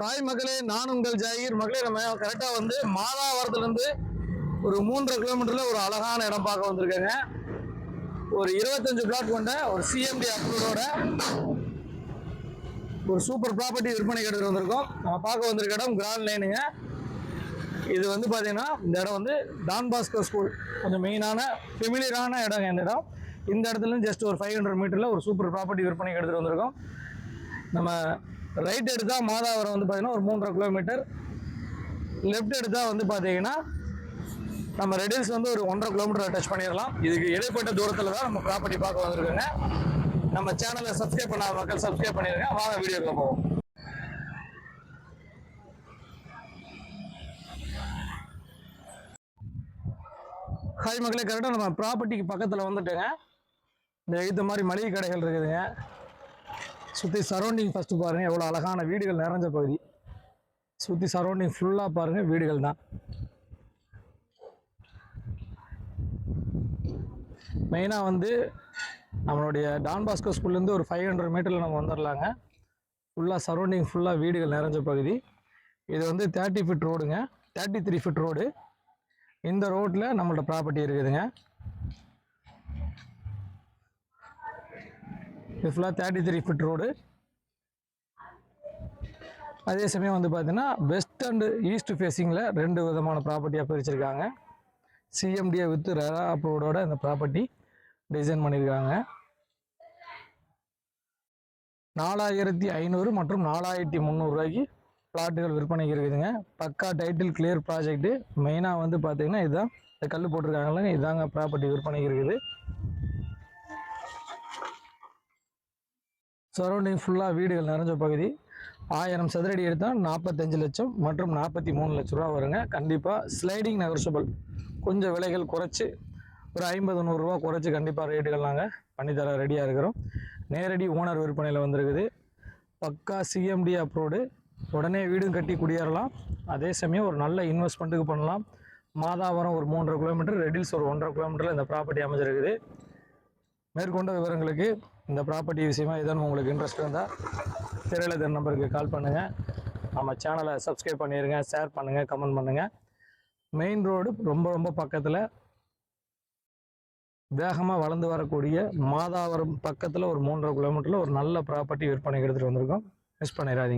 Hi மகளே நான் உங்கள் ஜாகிர். மகளே நம்ம கரெக்டாக வந்து மாதாவரத்துலேருந்து ஒரு மூன்றரை கிலோமீட்டரில் ஒரு அழகான இடம் பார்க்க வந்திருக்கேங்க. ஒரு இருபத்தஞ்சு பிளாட் கொண்ட ஒரு சிஎம்டி அப்ரூவோட ஒரு சூப்பர் ப்ராப்பர்ட்டி விற்பனை எடுத்துட்டு வந்திருக்கோம். நம்ம பார்க்க வந்திருக்க இடம் கிராண்ட் லைனுங்க இது வந்து பார்த்தீங்கன்னா இந்த இடம் வந்து டான் பாஸ்கோ ஸ்கூல் கொஞ்சம் மெயினான ஃபெமிலியரான இடம் இந்த இடம். இந்த இடத்துல ஜஸ்ட் ஒரு ஃபைவ் ஹண்ட்ரட் மீட்டரில் ஒரு சூப்பர் ப்ராப்பர்ட்டி விற்பனை எடுத்துகிட்டு வந்திருக்கோம். நம்ம ரைட் எடுத்தால் மாதாவரம் வந்து பார்த்தீங்கன்னா ஒரு மூன்றரை கிலோமீட்டர் லெஃப்ட் எடுத்தால் வந்து பார்த்தீங்கன்னா நம்ம ரெடில்ஸ் வந்து ஒரு ஒன்றரை கிலோமீட்டர் டச் பண்ணிடலாம். இதுக்கு இடைப்பட்ட தூரத்தில் தான் நம்ம ப்ராப்பர்ட்டி பார்க்க வந்திருக்கோங்க. நம்ம சேனலை சப்ஸ்கிரைப் பண்ணாத மக்கள் சப்ஸ்கிரைப் பண்ணிடுங்க. வாங்க வீடியோக்கு போவோம். ஹாய் மக்களே கரெக்டாக நம்ம ப்ராப்பர்ட்டிக்கு பக்கத்தில் வந்துட்டேங்க. இந்த இது மாதிரி மளிகை கடைகள் இருக்குதுங்க. சுற்றி சரௌண்டிங் ஃபஸ்ட்டு பாருங்கள் எவ்வளோ அழகான வீடுகள் நிறைஞ்ச பகுதி. சுற்றி சரௌண்டிங் ஃபுல்லாக பாருங்கள் வீடுகள் தான். மெயினாக வந்து நம்மளுடைய டான் பாஸ்கோ ஸ்கூல்லேருந்து ஒரு ஃபைவ் ஹண்ட்ரட் மீட்டரில் நம்ம வந்துடலாங்க ஃபுல்லாக சரௌண்டிங் ஃபுல்லாக வீடுகள் நிறைஞ்ச பகுதி. இது வந்து தேர்ட்டி ஃபிட் ரோடுங்க தேர்ட்டி த்ரீ ஃபிட் ரோடு இந்த ரோட்டில் நம்மள்ட்ட ப்ராப்பர்ட்டி இருக்குதுங்க. இது ஃபுல்லாக தேர்ட்டி த்ரீ ஃபிட் ரோடு அதே சமயம் வந்து பார்த்தீங்கன்னா வெஸ்ட் அண்டு ஈஸ்ட் ஃபேஸிங்கில் ரெண்டு விதமான ப்ராப்பர்ட்டியாக பிரிச்சிருக்காங்க. சிஎம்டியை வித் ரெரா அப்ரூவோட இந்த ப்ராப்பர்ட்டி டிசைன் பண்ணியிருக்காங்க நாலாயிரத்தி ஐநூறு மற்றும் நாலாயிரத்தி முந்நூறுரூவாய்க்கு பிளாட்டுகள் விற்பனைக்கு இருக்குதுங்க. பக்கா டைட்டில் கிளியர் ப்ராஜெக்ட்டு மெயினாக வந்து பார்த்தீங்கன்னா இதுதான் இந்த கல் போட்டிருக்காங்களே இதாங்க ப்ராப்பர்ட்டி விற்பனைக்கு இருக்குது. சரௌண்டிங் ஃபுல்லாக வீடுகள் நிறைஞ்ச பகுதி. ஆயிரம் சதுரடி எடுத்தால் நாற்பத்தஞ்சு லட்சம் மற்றும் நாற்பத்தி மூணு லட்ச ரூபா வருங்க. கண்டிப்பாக ஸ்லைடிங் நெகர்ஷியபிள் கொஞ்சம் விலைகள் குறைச்சி ஒரு ஐம்பது நூறுரூவா குறைச்சி கண்டிப்பாக ரேட்டுகள் நாங்கள் பண்ணித்தர ரெடியாக இருக்கிறோம். நேரடி ஓனர் விற்பனையில் வந்திருக்குது. பக்கா சிஎம்டி அப்ரோடு உடனே வீடும் கட்டி குடியேறலாம். அதே சமயம் ஒரு நல்ல இன்வெஸ்ட்மெண்ட்டுக்கு பண்ணலாம். மாதாவரம் ஒரு மூன்றரை கிலோமீட்டர் ரெடில்ஸ் ஒரு ஒன்றரை கிலோமீட்டரில் இந்த ப்ராப்பர்ட்டி அமைஞ்சிருக்குது. மேற்கொண்ட விவரங்களுக்கு இந்த ப்ராப்பர்ட்டி விஷயமா ஏதேனும் உங்களுக்கு இன்ட்ரெஸ்ட் இருந்தால் திரையில தென் நம்பருக்கு கால் பண்ணுங்கள் நம்ம சேனலை சப்ஸ்கிரைப் பண்ணிடுங்க ஷேர் பண்ணுங்கள் கமெண்ட் பண்ணுங்கள் மெயின் ரோடு ரொம்ப ரொம்ப பக்கத்தில் வேகமாக வளர்ந்து வரக்கூடிய மாதாவரம் பக்கத்தில் ஒரு மூன்றரை கிலோமீட்டரில் ஒரு நல்ல ப்ராப்பர்ட்டி விற்பனைக்கு எடுத்துகிட்டு வந்திருக்கோம். மிஸ் பண்ணிடாதீங்க.